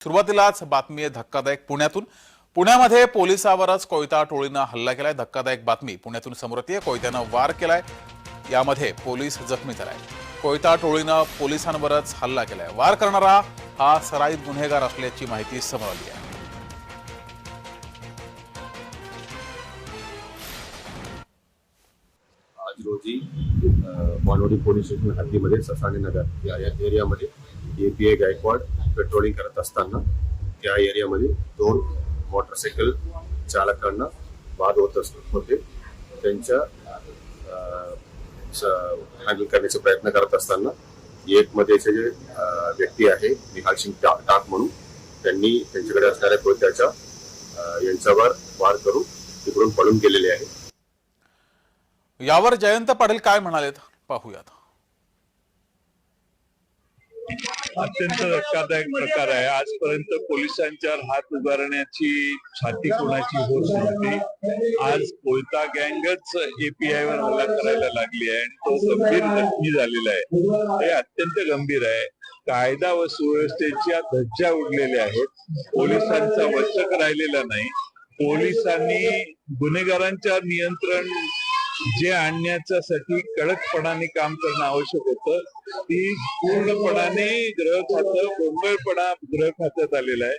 सुरुवातीलाच बातमी आहे धक्कादायक पुण्यातून. पुण्यामध्ये पोलिसावरच कोयता टोळीनं हल्ला केलाय. धक्कादायक बातमी. पुण्यातून समोर येते कोयत्यानं वार केलाय. यामध्ये पोलीस जखमी झालाय. कोयता टोळीनं पोलिसांवरच हल्ला केलाय. वार करणारा हा सराईत गुन्हेगार असल्याची माहिती समोर आली आहे. आज रोजी अ, पोलीस स्टेशन हद्दीमध्ये ससाने नगर या एरियामध्ये एपीए गायकवाड पेट्रोलिंग करत असताना त्या एरियामध्ये दोन मोटरसायकल चालकांना वाद होत असत होते. त्यांच्या हँडल करण्याचा प्रयत्न करत असताना एक मध्येचे जे व्यक्ती आहे निहाल सिंग टाक म्हणून त्यांनी त्यांच्याकडे असणाऱ्या कोयत्याच्या यांच्यावर वार करून तिकडून पळून गेलेले आहे. यावर जयंत पाटील काय म्हणालेत? पाहूयात. अत्यंत धक्कादायक प्रकार आहे. आजपर्यंत पोलिसांच्यावर हात उगारण्याची छाती कोणाची होत नव्हती. आज कोयता गँगच एपीआय वर हल्ला करायला लागली आहे आणि तो गंभीर जखमी झालेला आहे. हे अत्यंत गंभीर आहे. कायदा व सुव्यवस्थेच्या धज्जा उडलेल्या आहेत. पोलिसांचा वचक राहिलेला नाही. पोलिसांनी गुन्हेगारांच्या नियंत्रण जे आणण्याच्यासाठी कडकपणाने काम करणं आवश्यक होतं ती पूर्णपणाने ग्रह खातं गोंधळपणा ग्रह खात्यात आलेला आहे.